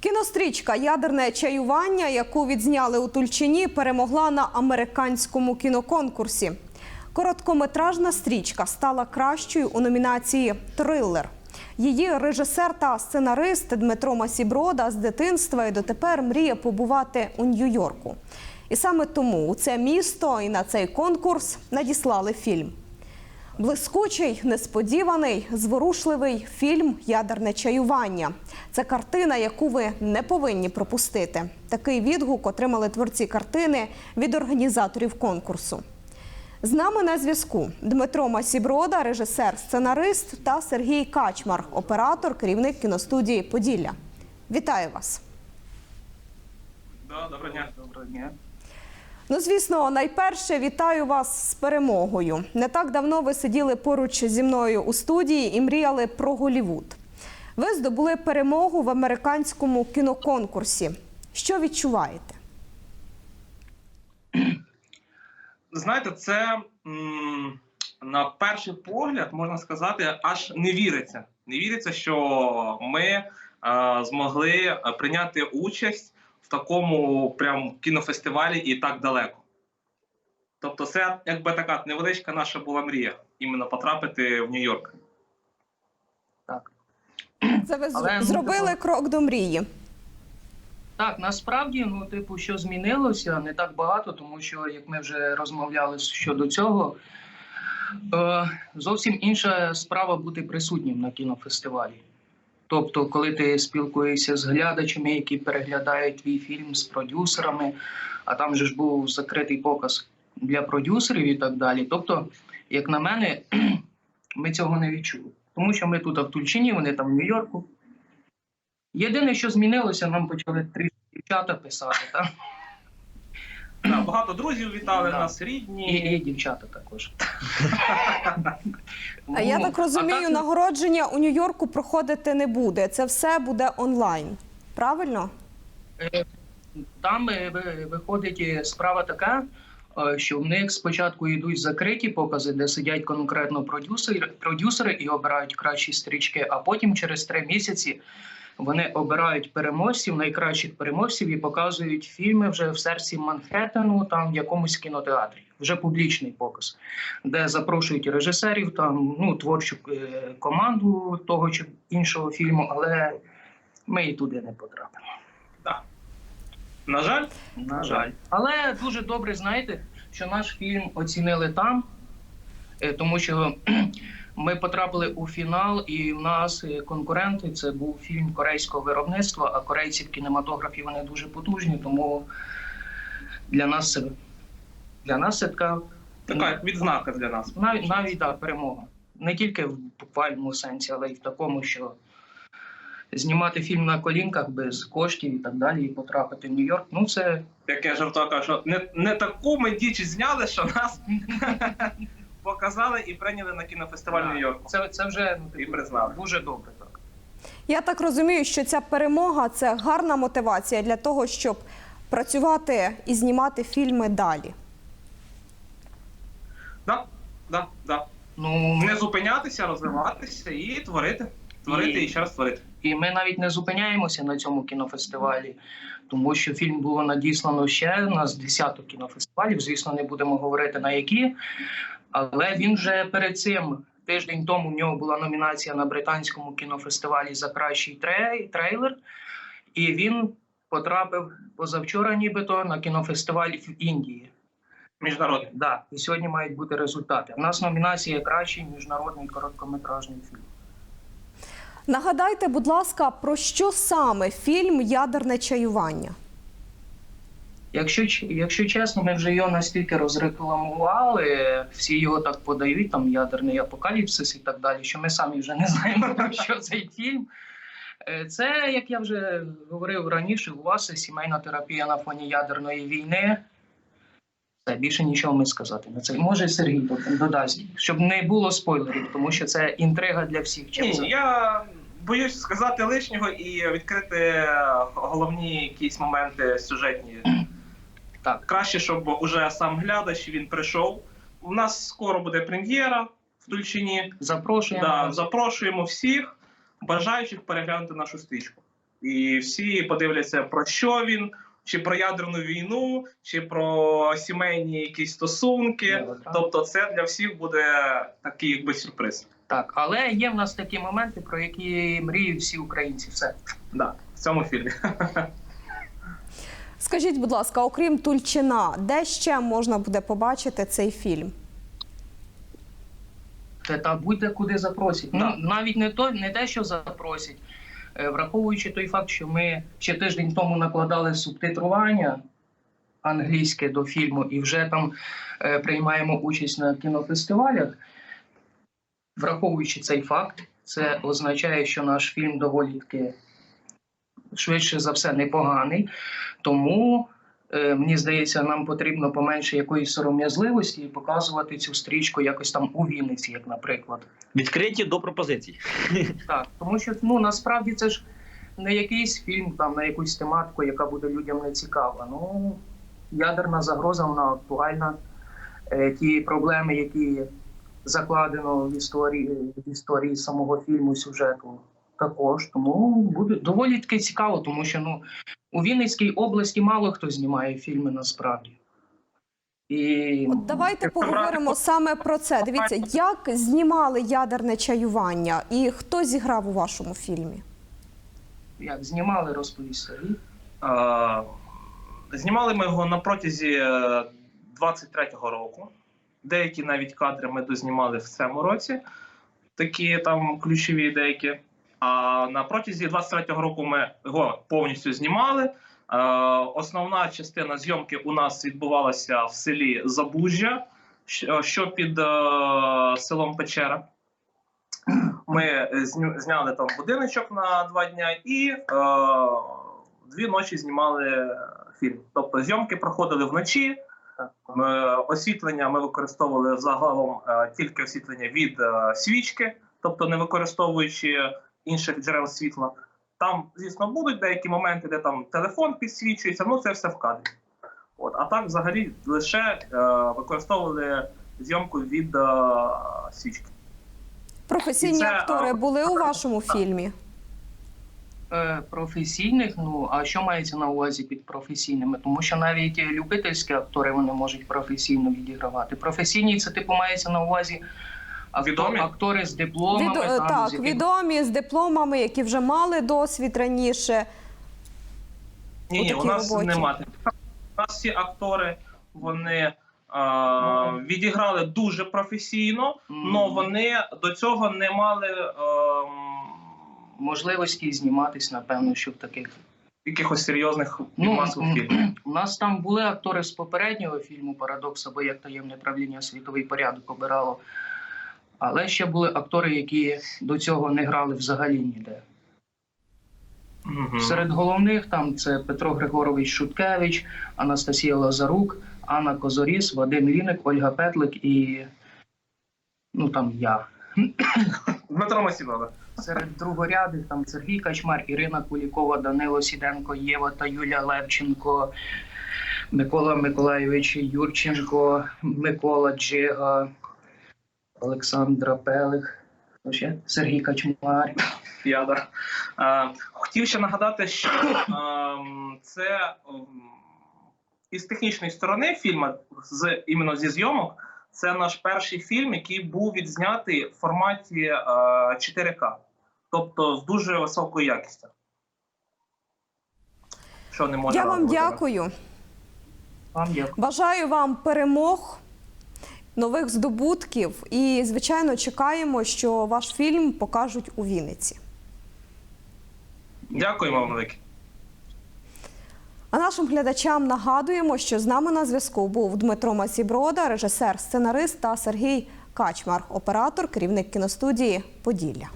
Кінострічка Ядерне чаювання, яку відзняли у Тульчині, перемогла на американському кіноконкурсі. Короткометражна стрічка стала кращою у номінації Трилер. Її режисер та сценарист Дмитро Масіброда з дитинства і дотепер мріє побувати у Нью-Йорку. І саме тому у це місто і на цей конкурс надіслали фільм. Блискучий, несподіваний, зворушливий фільм Ядерне чаювання. Це картина, яку ви не повинні пропустити. Такий відгук отримали творці картини від організаторів конкурсу. З нами на зв'язку Дмитро Масіброда, режисер, сценарист та Сергій Качмар, оператор, керівник кіностудії Поділля. Вітаю вас! Да, доброго дня. Доброго дня. Ну, звісно, найперше вітаю вас з перемогою. Не так давно ви сиділи поруч зі мною у студії і мріяли про Голівуд. Ви здобули перемогу в американському кіноконкурсі. Що відчуваєте? Знаєте, це на перший погляд можна сказати, аж не віриться. Не віриться, що ми е, змогли прийняти участь в такому прям кінофестивалі і так далеко. Тобто, це якби така невеличка наша була мрія іменно потрапити в Нью-Йорк. Так. Це ви Але, ну, зробили типу- крок до мрії. Так, насправді, ну, типу, що змінилося, не так багато, тому що, як ми вже розмовляли щодо цього, е, зовсім інша справа бути присутнім на кінофестивалі. Тобто, коли ти спілкуєшся з глядачами, які переглядають твій фільм з продюсерами, а там же ж був закритий показ для продюсерів і так далі. Тобто, як на мене, ми цього не відчули. Тому що ми тут в Тульчині, вони там в Нью-Йорку. Єдине, що змінилося, нам почали трішки дівчата писати, так? Да, багато друзів вітали Да. нас, І, рідні. і дівчата також. А я Ну, так розумію, нагородження у Нью-Йорку проходити не буде. Це все буде онлайн. Правильно? е, Там е, ви- виходить е, справа така, що в них спочатку йдуть закриті покази, де сидять конкретно продюсери, продюсери і обирають кращі стрічки, а потім через три місяці вони обирають переможців, найкращих переможців і показують фільми вже в серці Манхеттену, там в якомусь кінотеатрі. Вже публічний показ, де запрошують режисерів, там ну творчу е, команду того чи іншого фільму, але ми і туди не потрапимо. На жаль, На жаль. Але дуже добре знаєте, що наш фільм оцінили там, е, тому що ми потрапили у фінал, і в нас е, конкуренти це був фільм корейського виробництва, а корейці в кінематографі вони дуже потужні, тому для нас це для нас це така така відзнака для нас. навіть навіть да, перемога. Не тільки в буквальному сенсі, але й в такому, що знімати фільм на колінках без коштів і так далі, і потрапити в Нью-Йорк. Ну це Як я жартував, кажу, що не, не таку ми діч зняли, що нас показали і прийняли на кінофестиваль Нью-Йорку. Це, це вже ну, І типу, признали. дуже добре. Так. Я так розумію, що ця перемога це гарна мотивація для того, щоб працювати і знімати фільми далі. Да, да, да. Ну, Не зупинятися, розвиватися і творити. Творити і, І- ще раз творити. і ми навіть не зупиняємося на цьому кінофестивалі, тому що фільм було надіслано ще на з десяток кінофестивалів. Звісно, не будемо говорити на які, але він вже перед цим. Тиждень тому в нього була номінація на британському кінофестивалі за кращий трей- трейлер, і він потрапив позавчора, нібито на кінофестиваль в Індії. Міжнародний. Да, і сьогодні мають бути результати. У нас номінація кращий міжнародний короткометражний фільм. Нагадайте, будь ласка, про що саме фільм Ядерне чаювання? Якщо якщо чесно, ми вже його настільки розрекламували, всі його так подають, там ядерний апокаліпсис і так далі, що ми самі вже не знаємо про що цей фільм. Е, Це, як я вже говорив раніше, у вас сімейна терапія на фоні ядерної війни. Це більше нічого ми сказати на це. Може, Сергій додасть, щоб не було спойлерів, тому що це інтрига для всіх. Чим це? Ні, я боюсь сказати лишнього і відкрити головні якісь моменти сюжетні. Так. Краще, щоб уже сам глядач він прийшов. У нас скоро буде прем'єра в Тульчині. Запрошуємо. Да, запрошуємо всіх бажаючих переглянути нашу стрічку. І всі подивляться про що він, чи про ядерну війну, чи про сімейні якісь стосунки. Тобто, це для всіх буде такий якби сюрприз. Так, але є в нас такі моменти, про які мріють всі українці. Все. Да, в цьому фільмі. Скажіть, будь ласка, окрім Тульчина, де ще можна буде побачити цей фільм? Та, та будь-де куди запросять. Ну навіть не то, не те, що запросять, враховуючи той факт, що ми ще тиждень тому накладали субтитрування англійське до фільму і вже там е, приймаємо участь на кінофестивалях. Враховуючи цей факт, це означає, що наш фільм доволі таки швидше за все непоганий. Тому е, мені здається, нам потрібно поменше якоїсь сором'язливості і показувати цю стрічку якось там у Вінниці, як наприклад. Відкриті до пропозицій. Так, тому що ну насправді це ж не якийсь фільм там на якусь тематику, яка буде людям не цікава. Ну ядерна загроза вона актуальна. Е, ті проблеми, які закладено в історії в історії самого фільму сюжету, також тому буде доволі таки цікаво, тому що ну у Вінницькій області мало хто знімає фільми насправді. І От давайте поговоримо саме про це. Дивіться, як знімали ядерне чаювання і хто зіграв у вашому фільмі? як знімали розповість Сергій. Е, Знімали ми його на протязі е, 23-го року. Деякі навіть кадри ми дознімали в цьому році, такі там ключові деякі. А на протязі 23-го року ми його повністю знімали. Е, Основна частина зйомки у нас відбувалася в селі Забужжя, що що під е, селом Печера. Ми е, зняли там будиночок на два дня і е, дві ночі знімали фільм. Тобто зйомки проходили вночі. Е, Освітлення ми використовували загалом е, тільки освітлення від е, свічки, тобто не використовуючи інших джерел світла. Там, звісно, будуть деякі моменти, де там телефон підсвічується, ну це все в кадрі. От, а так, взагалі, лише е, використовували зйомку від е, свічки. Професійні Це, актори а, були у вашому так. фільмі? Е, професійних, ну а що мається на увазі під професійними? Тому що навіть е, любительські актори вони можуть професійно відігравати. Професійні це типу мається на увазі Відомі? актори з дипломами. Відо- там, так, з відомі з дипломами, які вже мали досвід раніше. Ні, ні, у у нас роботі? немає. У нас всі актори вони е, Ну. відіграли дуже професійно, але вони до цього не мали ем, можливості зніматись, напевно, що в таких. якихось серйозних Ну, масових фільмів. У нас там були актори з попереднього фільму Парадокс або як таємне правління світовий порядок обирало. Але ще були актори, які до цього не грали взагалі ніде. Мгм. Серед головних там це Петро Григорович Шуткевич, Анастасія Лазарук, Анна Козоріс, Вадим Ліник, Ольга Петлик і ну там я. Дмитро Масілове. Серед другорядних там Сергій Качмар, Ірина Кулікова, Данило Сіденко, Єва та Юля Левченко, Микола Миколайович Юрченко, Микола Джига, Олександра Пелих. Ще? Сергій Качмар. Е, хотів ще нагадати, що ем, це ем, із технічної сторони фільму, з іменно зі зйомок, це наш перший фільм, який був відзнятий в форматі е, 4К, тобто з дуже високою якістю. Що не може Я вам дякую. Вам дякую. Бажаю вам перемог, нових здобутків і, звичайно, чекаємо, що ваш фільм покажуть у Вінниці. Дякуємо вам велике. А нашим глядачам нагадуємо, що з нами на зв'язку був Дмитро Масіброда, режисер, сценарист та Сергій Качмар, оператор, керівник кіностудії Поділля.